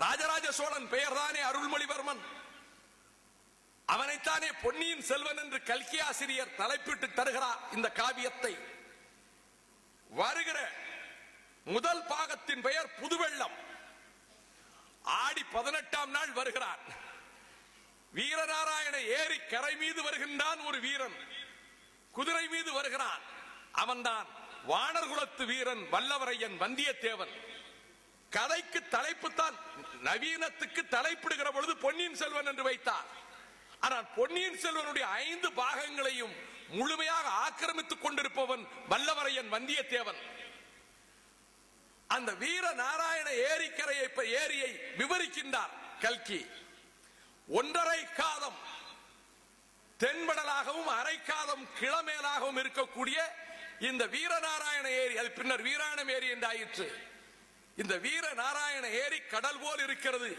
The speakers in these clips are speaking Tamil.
ராஜராஜ சோழன் பெயர்தானே அருள்மொழிவர்மன். அவனைத்தானே பொன்னியின் செல்வன் என்று கல்கி ஆசிரியர் தலைப்பிட்டு தருகிறார் இந்த காவியத்தை. வருகிற முதல் பாகத்தின் பெயர் புதுவெள்ளம். ஆடி பதினெட்டாம் நாள் வருகிறான். வீரநாராயண ஏரி கரை மீது வருகின்றான் ஒரு வீரன். குதிரை மீது வருகிறான். அவன்தான் வானர்குலத்து வீரன் வல்லவரையன் வந்தியத்தேவன். கதைக்கு தலைப்பு தான் நவீனத்துக்கு தலைப்பிடுகிற பொழுது பொன்னியின் செல்வன் என்று வைத்தார். ஆனால் பொன்னியின் செல்வனுடைய ஐந்து பாகங்களையும் முழுமையாக ஆக்கிரமித்துக் கொண்டிருப்பவன் வல்லவரையன் வந்தியத்தேவன். அந்த வீர நாராயண ஏரிக்கரையை இப்ப ஏரியை விவரிக்கின்றார் கல்கி. ஒன்றரை காதம் தென்படலாகவும் அரை காதம் கிளமேலாகவும் இருக்கக்கூடிய இந்த வீரநாராயண ஏரி அது பின்னர் வீராணம் ஏரி என்று ஆயிற்று இந்த வீர நாராயண ஏரி கடல் போல் இருக்கிறது.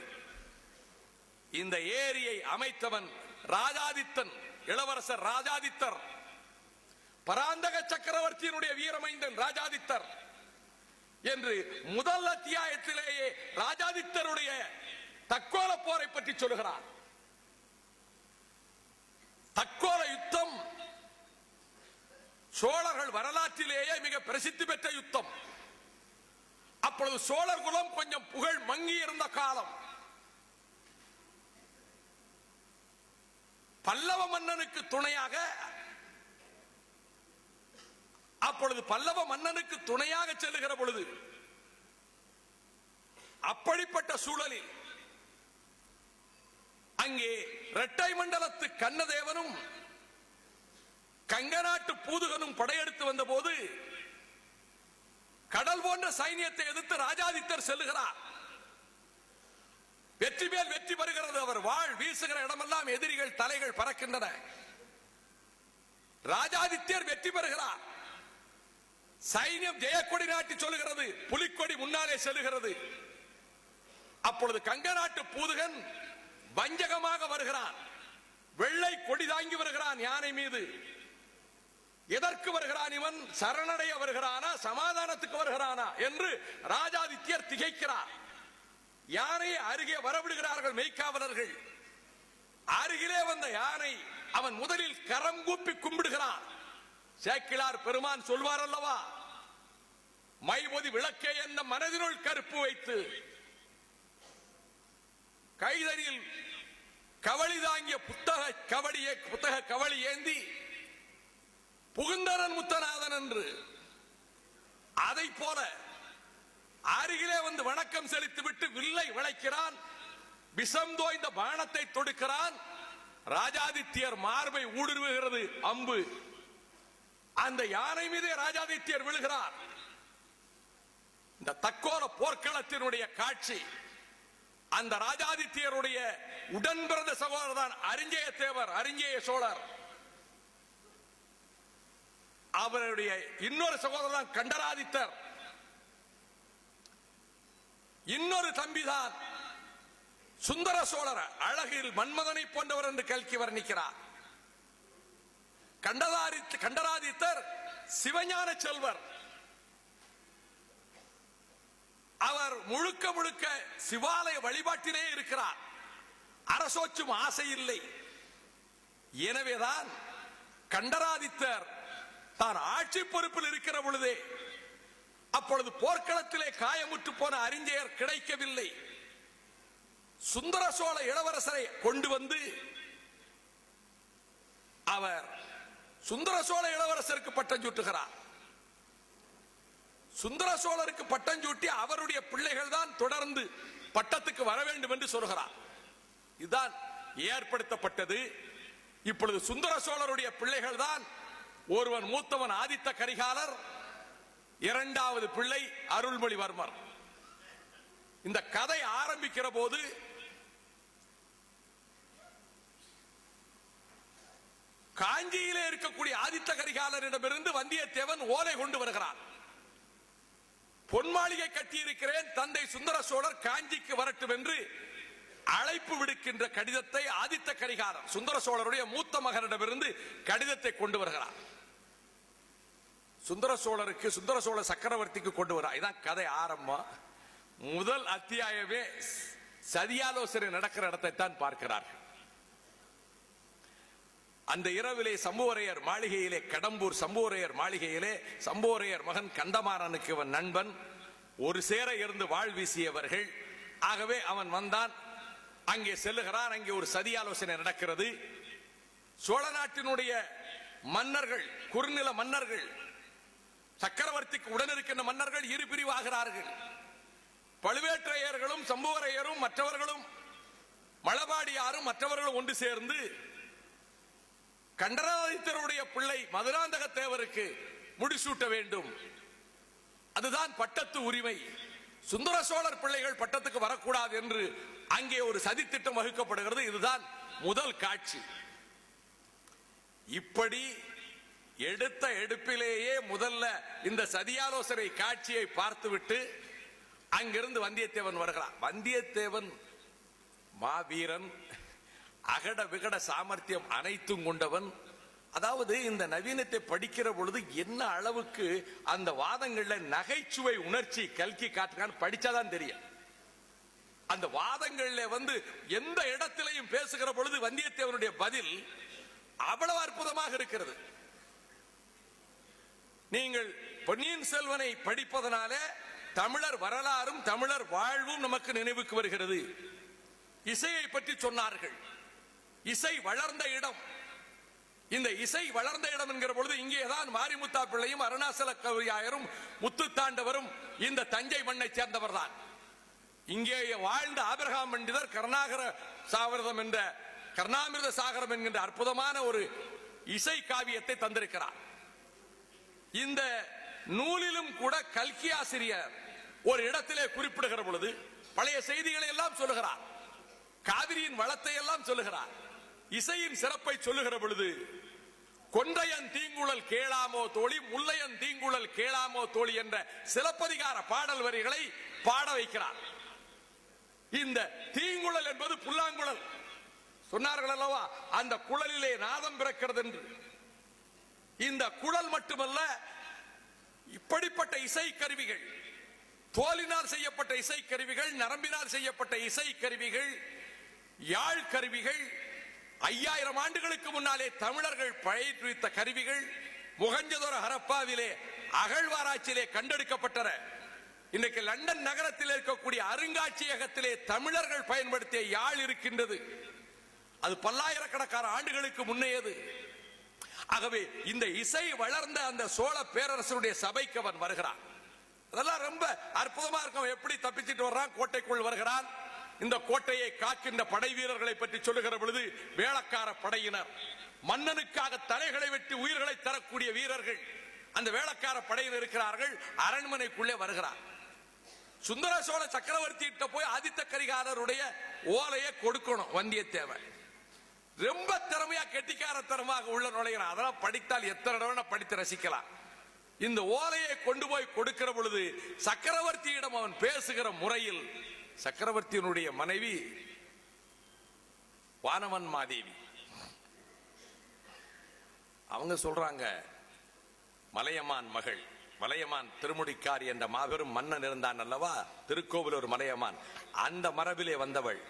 இந்த ஏரியை அமைத்தவன் ராஜாதித்தன் இளவரசர் ராஜாதித்தர். பராந்தக சக்கரவர்த்தியினுடைய வீரமைந்தன் ராஜாதித்தர். என்று முதல் அத்தியாயத்திலேயே ராஜாதித்தருடைய தக்கோல போரை பற்றி சொல்லுகிறார். தக்கோல யுத்தம் சோழர்கள் வரலாற்றிலேயே மிக பிரசித்தி பெற்ற யுத்தம். அப்பொழுது சோழர் குலம் கொஞ்சம் புகழ் மங்கி இருந்த காலம். பல்லவ மன்னனுக்கு துணையாக அப்பொழுது பல்லவ மன்னனுக்கு துணையாக செல்லுகிற பொழுது அப்படிப்பட்ட சூழலில் அங்கே இரட்டை மண்டலத்து கண்ணதேவனும் கங்கநாட்டு பூதுகனும் படையெடுத்து வந்த போது கடல் போன்ற சைனியத்தை எதிர்த்து ராஜாதித்தர் செல்லுகிறார். வெற்றி மேல் வெற்றி பெறுகிறது அவர் வாழ் வீசுகிற இடமெல்லாம் எதிரிகள் தலைகள் பறக்கின்றன. ராஜாதித்யர் வெற்றி பெறுகிறார். சைன்யம் ஜெயக்கொடி நாட்டி சொல்லுகிறது. புலிக்கொடி முன்னாலே செல்லுகிறது. அப்பொழுது கங்க நாட்டு பூதுகன் வஞ்சகமாக வருகிறான். வெள்ளை கொடி தாங்கி வருகிறான் யானை மீது. எதற்கு வருகிறான் இவன்? சரணடைய வருகிறானா? சமாதானத்துக்கு வருகிறானா? என்று ராஜாதித்யர் திகைக்கிறார். யானை அருகே வரவிடுகிறார்கள் மெய்க்காவலர்கள். அருகிலே வந்த யானை அவன் முதலில் கரம் கூப்பி கும்பிடுகிறான் சேக்கிலார் பெருமான் சொல்வார் அல்லவா மைபொதி விளக்கே என்ன மனதினுள் கருப்பு வைத்து கைதனில் கவளி தாங்கிய புத்தக கவடியை புத்தக கவளி ஏந்தி புகுந்தரன் முத்தநாதன் என்று. அதை போல அருகிலே வந்து வணக்கம் செலுத்தி விட்டு வில்லை விளைக்கிறான். விஷம் தோய்ந்த பானத்தை தொடுக்கிறான். ராஜாதித்யர் மார்பை ஊடுருவுகிறது அம்பு. அந்த யானை மீதே ராஜாதித்யர் விழுகிறார். இந்த தக்கோல போர்க்களத்தினுடைய காட்சி. அந்த ராஜாதித்யருடைய உடன்பிறந்த சகோதரர் தான் அரிஞ்சய தேவர் அரிஞ்சய சோழர். அவருடைய இன்னொரு சகோதரர் தான் கண்டராதித்தர். இன்னொரு தம்பிதான் சுந்தர சோழர் அழகில் மன்மதனை போன்றவர் என்று கல்கி வர்ணிக்கிறார். கண்டதாரி கண்டராதித்தர் சிவஞான செல்வர். அவர் முழுக்க முழுக்க சிவாலய வழிபாட்டிலே இருக்கிறார். அரசோச்சும் ஆசை இல்லை. எனவேதான் கண்டராதித்தர் தான் ஆட்சி பொறுப்பில் இருக்கிற பொழுதே அப்பொழுது போர்க்களத்திலே காயமுற்று போன அறிஞர் கிடைக்கவில்லை. சுந்தர சோழ இளவரசரை கொண்டு வந்து அவர் சுந்தர சோழ இளவரசருக்கு பட்டம் சூட்டுகிறார். சுந்தர சோழருக்கு பட்டம் சூட்டி அவருடைய பிள்ளைகள் தான் தொடர்ந்து பட்டத்துக்கு வர வேண்டும் என்று சொல்கிறார். இதுதான் ஏற்படுத்தப்பட்டது. இப்பொழுது சுந்தர சோழருடைய பிள்ளைகள் தான் ஒருவன் மூத்தவன் ஆதித்த கரிகாலர் இரண்டாவது பிள்ளை அருள்மொழிவர்மர். இந்த கதை ஆரம்பிக்கிற போது காஞ்சியிலே இருக்கக்கூடிய ஆதித்த கரிகாலரிடமிருந்து வந்தியத்தேவன் ஓலை கொண்டு வருகிறான். பொன் மாளிகை கட்டியிருக்கிறேன் தந்தை சுந்தர சோழர் காஞ்சிக்கு வரட்டும் என்று அழைப்பு விடுக்கின்ற கடிதத்தை ஆதித்த கரிகாலர் சுந்தர சோழருடைய மூத்த மகனிடமிருந்து கடிதத்தை கொண்டு வருகிறார். சுந்தர சோழருக்கு சுந்தர சோழ சக்கரவர்த்திக்கு கொண்டு வர இதான் கதை ஆரம்பம். முதல் அத்தியாயமே சதியாலோசனை நடக்கிற இடத்தை தான் பார்க்கிறார்கள். அந்த இரவிலே சம்புவரையர் மாளிகையிலே கடம்பூர் சம்புவரையர் மாளிகையிலே சம்புவரையர் மகன் கந்தமாறனுக்கு அவன் நண்பன். ஒரு சேர இருந்து வாழ் வீசியவர்கள். ஆகவே அவன் வந்தான். அங்கே செல்லுகிறார் அங்கே ஒரு சதி ஆலோசனை நடக்கிறது. சோழ நாட்டினுடைய மன்னர்கள் குறுநில மன்னர்கள் சக்கரவர்த்திக்கு உடனிருக்கின்ற மன்னர்கள் இரு பிரிவாகிறார்கள். பழுவேற்றையர்களும் சம்புவரையரும் மற்றவர்களும் மலபாடியாரும் மற்றவர்களும் ஒன்று சேர்ந்து கண்டராதித்தருடைய பிள்ளை மதுராந்தக தேவருக்கு முடிசூட்ட வேண்டும். அதுதான் பட்டத்து உரிமை. சுந்தர சோழர் பிள்ளைகள் பட்டத்துக்கு வரக்கூடாது என்று அங்கே ஒரு சதித்திட்டம் வகுக்கப்படுகிறது. இதுதான் முதல் காட்சி. இப்படி எடுத்த எடுப்பிலேயே முதல்ல இந்த சதியாலோசனை காட்சியை பார்த்துவிட்டு அங்கிருந்து வந்தியத்தேவன் வருகிறான். வந்தியத்தேவன் மாவீரன் அகட விகட சாமர்த்தியம் அனைத்தும் கொண்டவன். அதாவது இந்த நவீனத்தை படிக்கிற பொழுது என்ன அளவுக்கு அந்த வாதங்கள்ல நகைச்சுவை உணர்ச்சி கல்கி காட்டுறான்னு படிச்சாதான் தெரியும். அந்த வாதங்கள்ல வந்து எந்த இடத்திலையும் பேசுகிற பொழுது வந்தியத்தேவனுடைய பதில் அவ்வளவு அற்புதமாக இருக்கிறது. நீங்கள் பொன்னியின் செல்வனை படிப்பதனால தமிழர் வரலாறும் தமிழர் வாழ்வும் நமக்கு நினைவுக்கு வருகிறது. இசையை பற்றி சொன்னார்கள். இசை வளர்ந்த இடம். இந்த இசை வளர்ந்த இடம் என்கிற பொழுது இங்கேதான் மாரிமுத்தா பிள்ளையும் அருணாசல கவியாயரும் முத்துத்தாண்டவரும் இந்த தஞ்சை மண்ணை சேர்ந்தவர் தான் இங்கே வாழ்ந்த ஆபிரகாம் பண்டிதர் கருணாகர சாவிரதம் என்ற கர்ணாமிர்த சாகரம் என்கின்ற அற்புதமான ஒரு இசை காவியத்தை தந்திருக்கிறார். இந்த நூலிலும் கூட கல்கி ஆசிரியர் ஒரு இடத்திலே குறிப்பிடுகிற பொழுது பழைய செய்திகளை எல்லாம் சொல்லுகிறார். காவிரியின் வளத்தை எல்லாம் சொல்லுகிறார். இசையின் சிறப்பை சொல்லுகிற பொழுது கொன்றையன் தீங்குழல் கேளாமோ தோழி முல்லையன் தீங்குழல் கேளாமோ தோழி என்ற சிலப்பதிகார பாடல் வரிகளை பாட வைக்கிறார். இந்த தீங்குழல் என்பது புல்லாங்குழல். சொன்னார்கள் அல்லவா அந்த குழலிலே நாதம் பிறக்கிறது என்று இந்த குழல் மட்டுமல்ல இப்படிப்பட்ட இசை கருவிகள் தோலினால் செய்யப்பட்ட இசை கருவிகள் நரம்பினால் செய்யப்பட்ட இசை கருவிகள் யாழ் கருவிகள் ஐயாயிரம் ஆண்டுகளுக்கு முன்னாலே தமிழர்கள் பயிற்றுவித்த கருவிகள் முகஞ்சதொர ஹரப்பாவிலே அகழ்வாராய்ச்சியிலே கண்டெடுக்கப்பட்டன. இன்றைக்கு லண்டன் நகரத்தில் இருக்கக்கூடிய அருங்காட்சியகத்திலே தமிழர்கள் பயன்படுத்திய யாழ் இருக்கின்றது. அது பல்லாயிரக்கணக்கான ஆண்டுகளுக்கு முன்னையது ஆகவே இந்த இசை வளர்ந்த அந்த சோழ பேரரசருடைய சபைக்கு அவன் வருகிறான். அதெல்லாம் ரொம்ப அற்புதமா இருக்கும். எப்படி தப்பிச்சிட்டு வர்றான்? கோட்டைக்குள் வருகிறான். இந்த கோட்டையை காக்கின்ற படை வீரர்களை பற்றி சொல்லுகிற பொழுது வேளக்கார படையினர் மன்னனுக்காக தலைகளை வெட்டி உயிர்களை தரக்கூடிய வீரர்கள் அந்த வேளக்கார படையினர் இருக்கிறார்கள். அரண்மனைக்குள்ளே வருகிறார். சுந்தர சோழ சக்கரவர்த்தி கிட்ட போய் ஆதித்த கரிகாலருடைய ஓலையை கொடுக்கணும் வந்தியத்தேவன் ரொம்ப திறமையா கெட்டிக்காரத்தனமாக உள்ள நுழைகிறான் அதெல்லாம் படித்தால் எத்தனை தடவை படித்து ரசிக்கலாம். இந்த ஓலையை கொண்டு போய் கொடுக்கிற பொழுது சக்கரவர்த்தியிடம் அவன் பேசுகிற முறையில் சக்கரவர்த்தியினுடைய மனைவி வானவன் மாதேவி. அவங்க சொல்றாங்க மலையமான் மகள். மலையமான் திருமுடிக்காரி என்ற மாபெரும் மன்னன் இருந்தான் அல்லவா? திருக்கோவிலூர் மலையமான். அந்த மரபிலே வந்தவள்.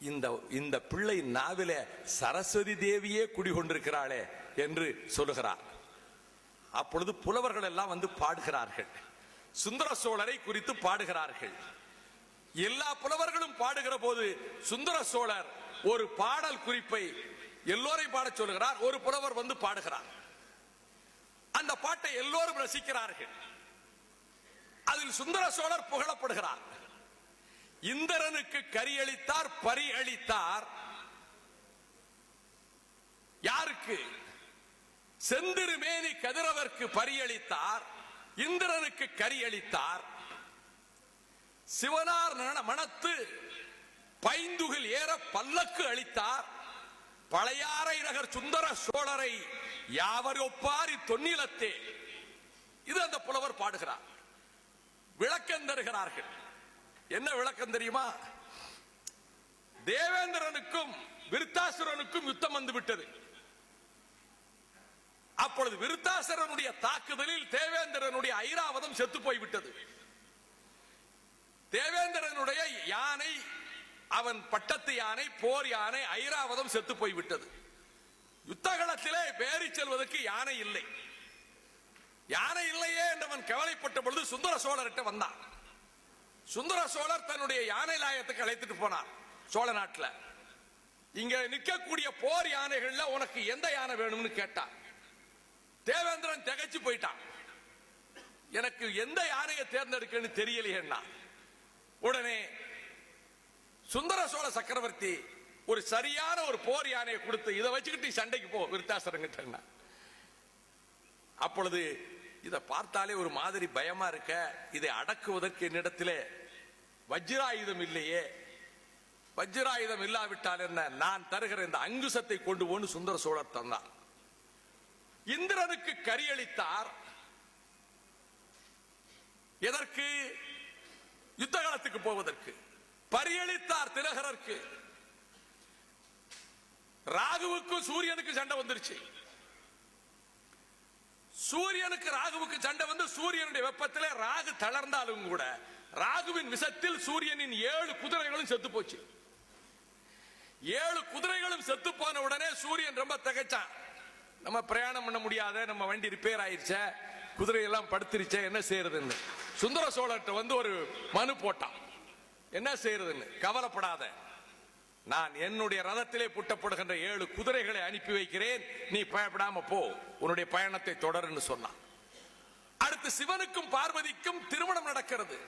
இந்த இந்த பிள்ளை நாவிலே சரஸ்வதி தேவியே குடிகொண்டிருக்கிறாளே என்று சொல்லுகிறார். அப்பொழுது புலவர்கள் எல்லாம் வந்து பாடுகிறார்கள். சுந்தர சோழரை குறித்து பாடுகிறார்கள். எல்லா புலவர்களும் பாடுகிற போது சுந்தர சோழர் ஒரு பாடல் குறிப்பை எல்லோரையும் பாடச் சொல்லுகிறார். ஒரு புலவர் வந்து பாடுகிறார். அந்த பாட்டை எல்லோரும் ரசிக்கிறார்கள். அதில் சுந்தர சோழர் புகழப்படுகிறார். இந்திரனுக்கு கரியளித்தார் பரி அளித்தார் யாருக்கு? செந்திருமேனி கதிரவர்க்கு பரியளித்தார் இந்திரனுக்கு கரியளித்தார். சிவனார் நன- மனத்து பைந்துகில் ஏற பல்லக்கு அளித்தார். பழையாறை நகர் சுந்தர சோழரை யாவர் ஒப்பாரி தொன்னிலத்தே. இது அந்த புலவர் பாடுகிறார். விளக்கம் தருகிறார்கள். என்ன விளக்கம் தெரியுமா? தேவேந்திரனுக்கும் விருத்தாசுரனுக்கும் யுத்தம் வந்து விட்டது. அப்பொழுது விருத்தாசுரனுடைய தாக்குதலில் தேவேந்திரனுடைய ஐராவதம் செத்து போய்விட்டது தேவேந்திரனுடைய யானை அவன் பட்டத்து யானை போர் யானை ஐராவதம் செத்து போய்விட்டது யுத்தகலத்திலே பேரி செல்வதற்கு யானை இல்லை. யானை இல்லையே என்றவன் கவலைப்பட்ட பொழுது சுந்தர சோழர்கிட்ட வந்தான். சுந்தர சோழர் தன்னுடைய யானை லாயத்துக்கு அழைத்துட்டு போனார் சோழ நாட்டுல. இங்க நிற்கக்கூடிய போர் யானைகள்ல உனக்கு எந்த யானை வேணும்னு கேட்டான் தேவேந்திரன் திகைச்சு போயிட்டான். எனக்கு எந்த யானையை தேர்ந்தெடுக்கன்னு தெரியலையேன்னா உடனே சுந்தர சோழ சக்கரவர்த்தி ஒரு சரியான ஒரு போர் யானையை கொடுத்து இதை வச்சுக்கிட்டு சண்டைக்கு போ விருத்தாசரங்கிட்ட அப்பொழுது இதை பார்த்தாலே ஒரு மாதிரி பயமா இருக்க இதை அடக்குவதற்கு என்னிடத்திலே வஜ்ராயுதம் இல்லையே. வஜ்ராயுதம் இல்லாவிட்டால் என்ன? நான் தருகிற இந்த அங்குசத்தை கொண்டு போன்னு சுந்தர சோழர் தந்தார். இந்திரனுக்கு கரியளித்தார். எதற்கு? யுத்த காலத்துக்கு போவதற்கு. பரியளித்தார் திலகரற்கு. ராகுவுக்கும் சூரியனுக்கு சண்டை வந்துருச்சு. சூரியனுக்கு ராகுவுக்கு சண்டை வந்து சூரியனுடைய வெப்பத்திலே ராகு தளர்ந்தாலும் கூட ராகுவின் விஷத்தில் சூரியனின் ஏழு குதிரைகளும் செத்து போச்சு. ஏழு குதிரைகளும் செத்து போன உடனே சூரியன் ரொம்ப திகைச்சான். நம்ம பிரயாணம் பண்ண முடியாத நம்ம வண்டி ரிப்பேர் ஆயிருச்சே குதிரையெல்லாம் படுத்துருச்சே என்ன செய்யறதுன்னு. சுந்தர சோழர்கிட்ட வந்து ஒரு மனு போட்டான். என்ன செய்யறதுன்னு? கவலைப்படாத. நான் என்னுடைய ரதத்திலே புட்டப்படுகின்ற ஏழு குதிரைகளை அனுப்பி வைக்கிறேன். நீ பயப்படாம போ. உன்னுடைய பயணத்தை தொடருன்னு சொன்னான். அடுத்து சிவனுக்கும் பார்வதிக்கும் திருமணம் நடக்கிறது.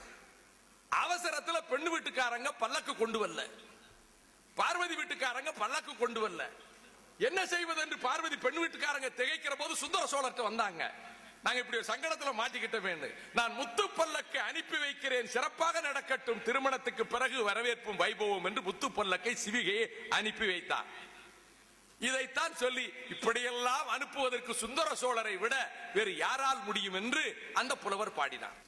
அவசரத்துல பெண்ணு வீட்டுக்காரங்க பல்லக்கு கொண்டு வரல. பார்வதி வீட்டுக்காரங்க பல்லக்கு கொண்டு வரல. என்ன செய்வது என்று பார்வதி பெண் வீட்டுக்காரங்க திகைக்கிற போது சுந்தர சோழர்கிட்ட வந்தாங்க. நாங்க இப்படி ஒரு சங்கடத்துல மாட்டிக்கிட்டோமே நான் முத்துப்பல்லக்கு அனுப்பி வைக்கிறேன். சிறப்பாக நடக்கட்டும். திருமணத்துக்கு பிறகு வரவேற்பும் வைபவம் என்று முத்து பல்லக்கை சிவிகையை அனுப்பி வைத்தார். இதைத்தான் சொல்லி இப்படியெல்லாம் அனுப்புவதற்கு சுந்தர சோழரை விட வேறு யாரால் முடியும் என்று அந்த புலவர் பாடினார்.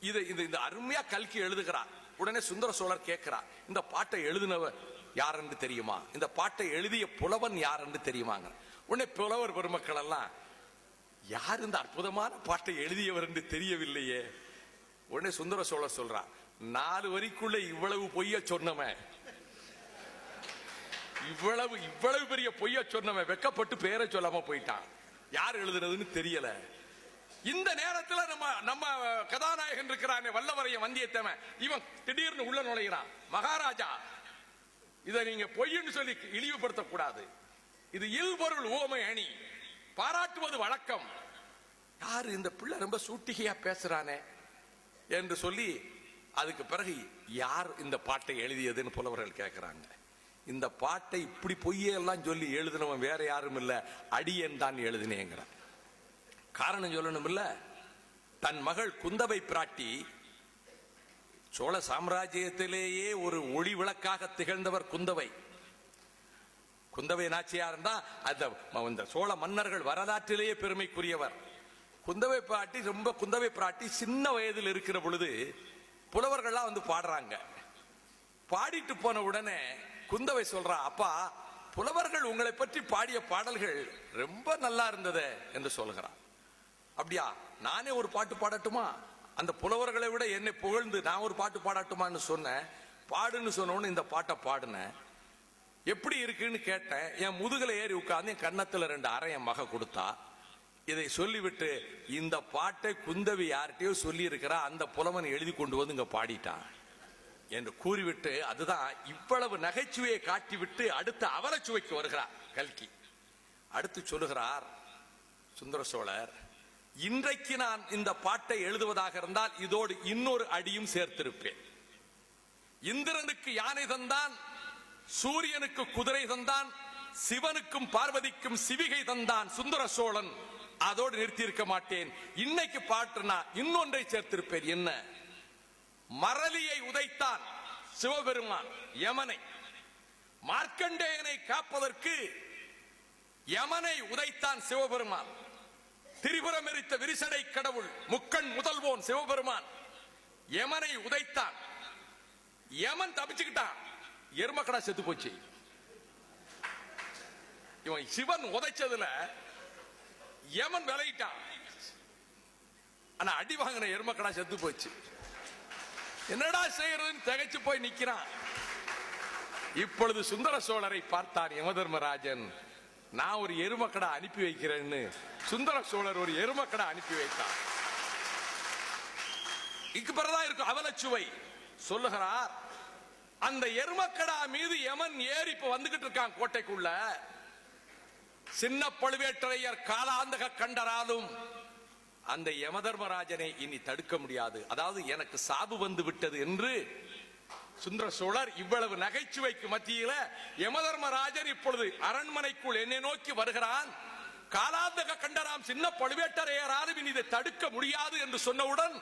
இது இது இந்த அருமையா கல்கி எழுதுகிறார். உடனே சுந்தர சோழர் கேட்கிறார் இந்த பாட்டை எழுதினவர் யார் என்று தெரியுமா? இந்த பாட்டை எழுதிய புலவன் யார் என்று தெரியுமாங்க உடனே புலவர் பெருமக்கள் எல்லாம் யார் இந்த அற்புதமான பாட்டை எழுதியவர் என்று தெரியவில்லையே. உடனே சுந்தர சோழர் சொல்றார் நாலு வரிக்குள்ள இவ்வளவு பொய்ய சொன்னவன். இவ்வளவு இவ்வளவு பெரிய பொய்ய சொன்னவன் வெக்கப்பட்டு பேரை சொல்லாம போயிட்டான். யார் எழுதுனதுன்னு தெரியல. இந்த நேரத்துல நம்ம நம்ம கதாநாயகன் இருக்கிறானே வல்லவரையன் வந்தியத்தேவன். இவன் திடீர்னு உள்ள நுழைகிறான் மகாராஜா இதை நீங்க பொய்ன்னு சொல்லி இழிவுபடுத்தக்கூடாது. இது இல்பொருள் ஓமை அணி. பாராட்டுவது வழக்கம். யாரு இந்த பிள்ளை ரொம்ப சூட்டிகையா பேசுறானே என்று சொல்லி அதுக்கு பிறகு யார் இந்த பாட்டை எழுதியதுன்னு புலவர்கள் கேட்கிறாங்க இந்த பாட்டை இப்படி பொய்யெல்லாம் சொல்லி எழுதினவன் வேற யாரும் இல்லை அடியன் தான் எழுதினேங்கிறான் காரணம் சொல்லணும் இல்ல தன் மகள் குந்தவை பிராட்டி சோழ சாம்ராஜ்யத்திலேயே ஒரு ஒளி விளக்காக திகழ்ந்தவர் குந்தவை. குந்தவை நாச்சியார் தான் அந்த இந்த சோழ மன்னர்கள் வரலாற்றிலேயே பெருமைக்குரியவர். குந்தவை பாட்டி ரொம்ப குந்தவை பிராட்டி சின்ன வயதில் இருக்கிற பொழுது புலவர்கள்லாம் வந்து பாடுறாங்க. பாடிட்டு போன உடனே குந்தவை சொல்றா அப்பா புலவர்கள் உங்களை பற்றி பாடிய பாடல்கள் ரொம்ப நல்லா இருந்தது என்று சொல்கிறான் அப்படியா? நானே ஒரு பாட்டு பாடட்டுமா? அந்த புலவர்களை விட என்னை புகழ்ந்து நான் ஒரு பாட்டு பாடட்டுமான்னு சொன்னேன். பாடுன்னு சொன்னோன்னு இந்த பாட்டை பாடினேன். எப்படி இருக்குன்னு கேட்டேன். என் முதுகில் ஏறி உட்கார்ந்து என் கன்னத்துல ரெண்டு அரை என் மக கொடுத்தா. இதை சொல்லிவிட்டு இந்த பாட்டை குந்தவி யார்கிட்டயோ சொல்லியிருக்கிறா. அந்த புலவன் எழுதி கொண்டு வந்து இங்கே பாடிட்டான். என்று கூறிவிட்டு அதுதான் இவ்வளவு நகைச்சுவையை காட்டிவிட்டு அடுத்த அவலச்சுவைக்கு வருகிறார் கல்கி. அடுத்து சொல்லுகிறார் சுந்தர சோழர் இன்றைக்கு நான் இந்த பாட்டை எழுதுவதாக இருந்தால் இதோடு இன்னொரு அடியும் சேர்த்திருப்பேன். இந்திரனுக்கு யானை தந்தான் சூரியனுக்கு குதிரை தந்தான் சிவனுக்கும் பார்வதிக்கும் சிவிகை தந்தான் சுந்தர சோழன். அதோடு நிறுத்தி இருக்க மாட்டேன். இன்னைக்கு பாட்டுனா இன்னொன்றை சேர்த்திருப்பேன். என்ன? மரலியை உதைத்தான் சிவபெருமான் யமனை. மார்க்கண்டேயனை காப்பதற்கு யமனை உதைத்தான் சிவபெருமான். திரிபுரம் எரித்த விரிசடை கடவுள் முக்கண் முதல்வோன் சிவபெருமான். யமனை உதைத்தான். யமன் தப்பிச்சுக்கிட்டான். எருமக்கடா செத்து போச்சு. இவன் சிவன் உதைச்சதுல யமன் விளையிட்டான் ஆனா அடி வாங்கின எருமக்கடா செத்து போச்சு. என்னடா செய்யறதுன்னு திகைச்சு போய் நிக்கிறான். இப்பொழுது சுந்தர சோழரை பார்த்தார் யமதர்மராஜன். நான் ஒரு எருமக்கடா அனுப்பி வைக்கிறேன்னு சுந்தர சோழர் ஒரு எருமக்கடா அனுப்பி வைத்தார் இக்கு பிறகுதான் இருக்கும் அவலச்சுவை. சொல்லுகிறார் அந்த எருமக்கடா மீது எமன் ஏறி இப்ப வந்துகிட்டு இருக்கான் கோட்டைக்குள்ள. சின்ன பழுவேட்டரையர் காலாந்தக கண்டராலும் அந்த யமதர்மராஜனை இனி தடுக்க முடியாது. அதாவது எனக்கு சாபு வந்து விட்டது என்று சுந்தர சோழர் இவ்வளவு நகைச்சுவைக்கு மத்தியில யமதர்மராஜர் இப்பொழுது அரண்மனைக்குள் என்னை நோக்கி வருகிறான். காலாந்தக கண்டராம் சின்ன பழுவேட்டரையராலும் இனி இதை தடுக்க முடியாது என்று சொன்னவுடன்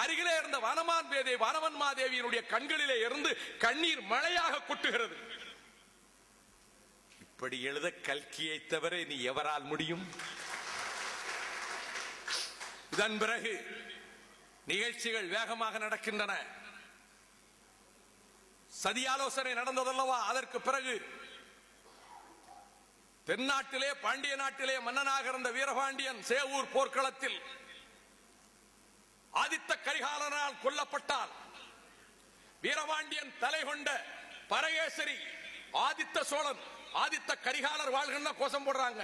அருகிலே இருந்த வனமான் பேதை வனவன் மாதேவியினுடைய கண்களிலே இருந்து கண்ணீர் மழையாக கொட்டுகிறது. இப்படி எழுத கல்கியை தவிர நீ எவரால் முடியும்? இதன் பிறகு நிகழ்ச்சிகள் வேகமாக நடக்கின்றன. சதியாலோசனை நடந்ததல்லவா? அதற்கு பிறகு தென்னாட்டிலே பாண்டிய நாட்டிலே மன்னனாக இருந்த வீரபாண்டியன் சேவூர் போர்க்களத்தில் ஆதித்த கரிகாலனால் கொல்லப்பட்டார் வீரபாண்டியன் தலை கொண்ட பரகேசரி ஆதித்த சோழன் ஆதித்த கரிகாலர் வாழ்கின்ற கோஷம் போடுறாங்க.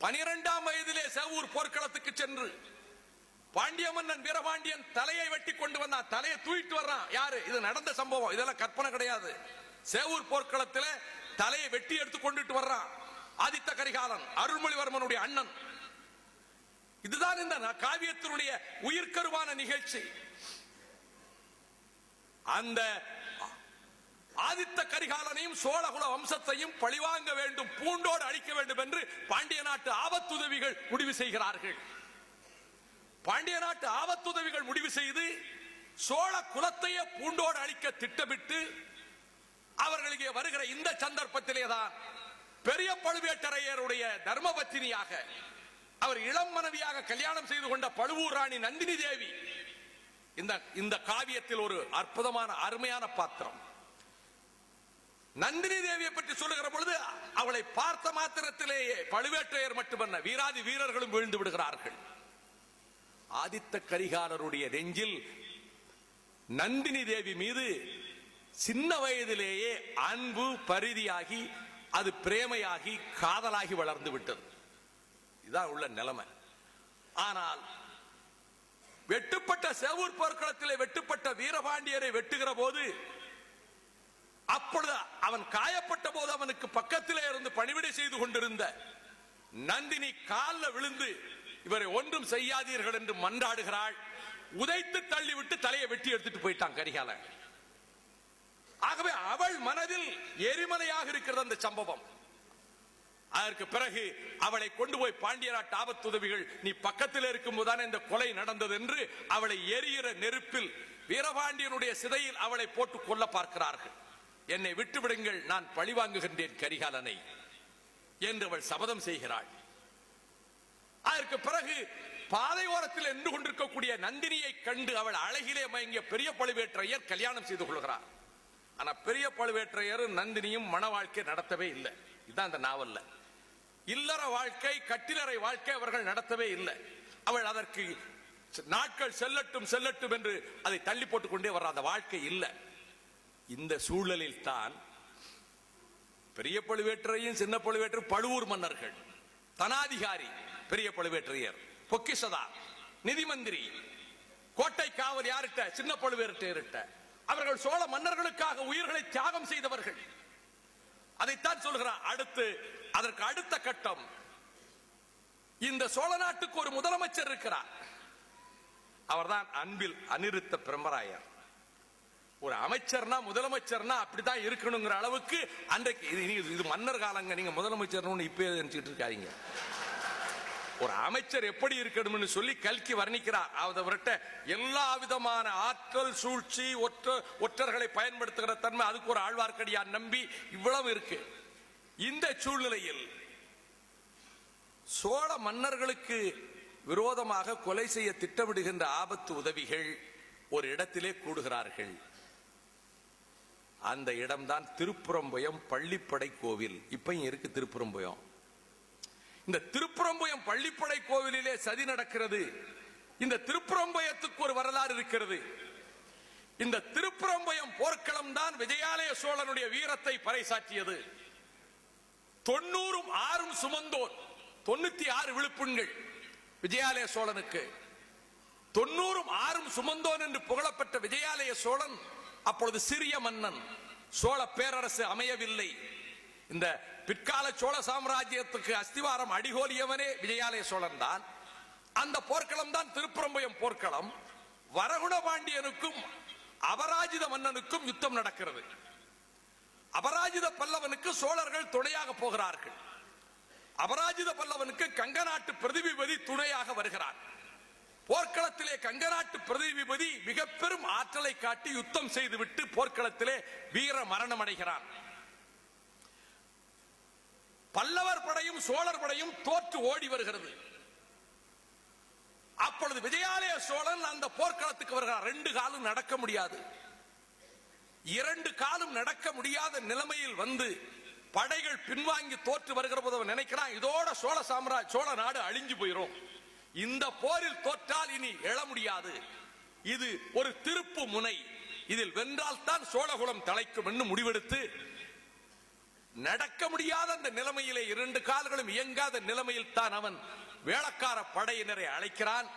பனிரெண்டாம் வயதிலே சேவூர் போர்க்களத்துக்கு சென்று பாண்டிய மன்னன் வீரபாண்டியன் தலையை வெட்டி கொண்டு வந்தான். தலையை தூக்கிட்டு வர்றான். யாரு? இது நடந்த சம்பவம். இதெல்லாம் கற்பனை கிடையாது. சேவூர் போர்க்களத்துல தலையை வெட்டி எடுத்து கொண்டுட்டு வர்றான். ஆதித்த கரிகாலன் அருள்மொழிவர்மனுடைய அண்ணன். இதுதான் இந்த காவியத்தினுடைய உயிர்க்கருவான நிகழ்ச்சி. அந்த ஆதித்த கரிகாலனையும் சோழகுல வம்சத்தையும் பழிவாங்க வேண்டும் பூண்டோடு அழிக்க வேண்டும் என்று பாண்டிய நாட்டு ஆபத்துதவிகள் முடிவு செய்கிறார்கள். பாண்டிய நாட்டு ஆபத்துதவிகள் முடிவு செய்து சோழ குலத்தையே பூண்டோடு அழிக்க திட்டமிட்டு அவர்களுக்கு வருகிற இந்த சந்தர்ப்பத்திலே தான் பெரிய பழுவேட்டரையருடைய தர்மபத்தினியாக அவர் இளம் மனைவியாக கல்யாணம் செய்து கொண்ட பழுவூர் ராணி நந்தினி தேவி. இந்த இந்த காவியத்தில் ஒரு அற்புதமான அருமையான பாத்திரம். நந்தினி தேவியை பற்றி சொல்லுகிற பொழுது அவளை பார்த்த மாத்திரத்திலேயே பழுவேற்றையர் மட்டுமல்ல வீராதி வீரர்களும் வீழ்ந்து விடுகிறார்கள். ஆதித்த கரிகாலருடைய நெஞ்சில் நந்தினி தேவி மீது சின்ன வயதிலேயே அன்பு பரிதியாகி அது பிரேமையாகி காதலாகி வளர்ந்து விட்டது. இதான் உள்ள நிலைமை. ஆனால் வெட்டுப்பட்ட சேவூர் போர்க்களத்திலே வெட்டுப்பட்ட வீரபாண்டியரை வெட்டுகிற போது அப்பொழுது அவன் காயப்பட்ட போது அவனுக்கு பக்கத்திலே இருந்து பணிவிடை செய்து கொண்டிருந்த நந்தினி காலில் விழுந்து இவரை ஒன்றும் செய்யாதீர்கள் என்று மன்றாடுகிறாள். உதைத்து தள்ளிவிட்டு தலையை வெட்டி எடுத்துட்டு போயிட்டான் கரிகாலன். ஆகவே அவள் மனதில் எரிமலையாக இருக்கிறது அந்த சம்பவம். அதற்கு பிறகு அவளை கொண்டு போய் பாண்டிய நாட்டு ஆபத்துதவிகள் நீ பக்கத்தில் இருக்கும் இந்த கொலை நடந்தது என்று அவளை எரியிற நெருப்பில் வீரபாண்டியனுடைய சிதையில் அவளை போட்டு கொல்ல பார்க்கிறார்கள். என்னை விட்டுவிடுங்கள் நான் பழிவாங்குகின்றேன் கரிகாலனை என்று அவள் சபதம் செய்கிறாள். அதற்கு பிறகு பாதை ஓரத்தில் நின்று கொண்டிருக்கக்கூடிய நந்தினியை கண்டு அவள் அழகிலே மயங்கிய பெரிய பழுவேற்றையர் கல்யாணம் செய்து கொள்கிறார். ஆனா பெரிய பழுவேற்றையர் நந்தினியும் மன வாழ்க்கை நடத்தவே இல்லை. இதுதான் அந்த நாவல்ல. இல்லற வாழ்க்கை கட்டிலறை வாழ்க்கை அவர்கள் நடத்தவே இல்லை. அவள் அதற்கு நாட்கள் செல்லட்டும் செல்லட்டும் என்று அதை தள்ளி போட்டுக் கொண்டே வர்ற அந்த வாழ்க்கை இல்லை. இந்த சூழலில் தான் பெரிய பழுவேற்றையும் சின்ன பழுவேற்று பழுவூர் மன்னர்கள் தனாதிகாரி பெரிய பழுவேற்றையர் பொக்கிசதா நிதி மந்திரி கோட்டை காவல் யார்கிட்ட? சின்ன பழுவேற்றையர்கிட்ட. அவர்கள் சோழ மன்னர்களுக்காக உயிர்களை தியாகம் செய்தவர்கள். அதைத்தான் சொல்கிறார். அடுத்து அதற்கு அடுத்த கட்டம். இந்த சோழ நாட்டுக்கு ஒரு முதலமைச்சர் இருக்கிறார். அவர்தான் அன்பில் அனிருத்த பிரம்மராயர். ஒரு அமைச்சர்னா முதலமைச்சர்னா அப்படித்தான் இருக்கணுங்கிற அளவுக்கு அன்றைக்கு இது இது மன்னர் காலங்க. நீங்க முதலமைச்சர்னு இப்பயே நினைச்சிட்டு இருக்காதீங்க. ஒரு அமைச்சர் எப்படி இருக்கணும்னு சொல்லி கல்கி வர்ணிக்கிறார். அவர்கிட்ட எல்லா விதமான ஆற்றல் சூழ்ச்சி ஒற்ற ஒற்றர்களை பயன்படுத்துகிற தன்மை அதுக்கு ஒரு ஆழ்வார்க்கடியான் நம்பி இவ்வளவு இருக்கு. இந்த சூழ்நிலையில் சோழ மன்னர்களுக்கு விரோதமாக கொலை செய்ய திட்டமிடுகின்ற ஆபத்து உதவிகள் ஒரு இடத்திலே கூடுகிறார்கள். அந்த இடம்தான் திருப்புறம்பயம் பள்ளிப்படை கோவில். இப்பயும் இருக்கு திருப்புறம்பயம் இந்த திருப்புறம்பயம் பள்ளிப்படை கோவிலிலே சதி நடக்கிறது. இந்த திருப்புறம்பயத்துக்கு ஒரு வரலாறு இருக்கிறது. இந்த திருப்புறம்பயம் போர்க்களம் தான் விஜயாலய சோழனுடைய வீரத்தை பறைசாற்றியது. தொண்ணூறும் ஆறும் சுமந்தோர். தொண்ணூத்தி ஆறு விழுப்புண்கள் விஜயாலய சோழனுக்கு. தொண்ணூறும் ஆறும் சுமந்தோன் என்று புகழப்பட்ட விஜயாலய சோழன் அப்பொழுது சிறிய மன்னன். சோழ பேரரசு அமையவில்லை. இந்த பிற்கால சோழ சாம்ராஜ்யத்துக்கு அஸ்திவாரம் அடிகோலியவனே விஜயாலய சோழன் தான். அந்த போர்க்களம் தான் திருப்புறம்பயம் போர்க்களம். வரகுண பாண்டியனுக்கும் அபராஜித மன்னனுக்கும் யுத்தம் நடக்கிறது. அபராஜித பல்லவனுக்கு சோழர்கள் துணையாக போகிறார்கள். அபராஜித பல்லவனுக்கு கங்க நாட்டு பிரதிபதி துணையாக வருகிறார். போர்க்களத்திலே கங்க நாட்டு பிரதிபதி மிக பெரும் ஆற்றலை காட்டி யுத்தம் செய்துவிட்டு போர்க்களத்திலே வீர மரணம் அடைகிறான் பல்லவர் படையும் சோழர் படையும் தோற்று ஓடி வருகிறது. அப்பொழுது விஜயாலய சோழன் அந்த போர்க்களத்துக்கு வருகிறார் ரெண்டு காலும் நடக்க முடியாது. இரண்டு காலும் நடக்க முடியாத நிலைமையில் வந்து படைகள் பின்வாங்கி தோற்று வருகிற போது அவன் நினைக்கிறான் இதோட சோழ சாம்ராஜ் சோழ நாடு அழிஞ்சு போயிரும். இந்த போரில் தோற்றால் இனி எழ முடியாது. இது ஒரு திருப்பு முனை. இதில் வென்றால் தான் சோழகுலம் தலைக்கும் என்று முடிவெடுத்து நடக்க முடியாத அந்த நிலைமையிலே இரண்டு கால்களும் இயங்காத நிலைமையில் தான் அவன் வேளக்கார படையினரை அழைக்கிறான்.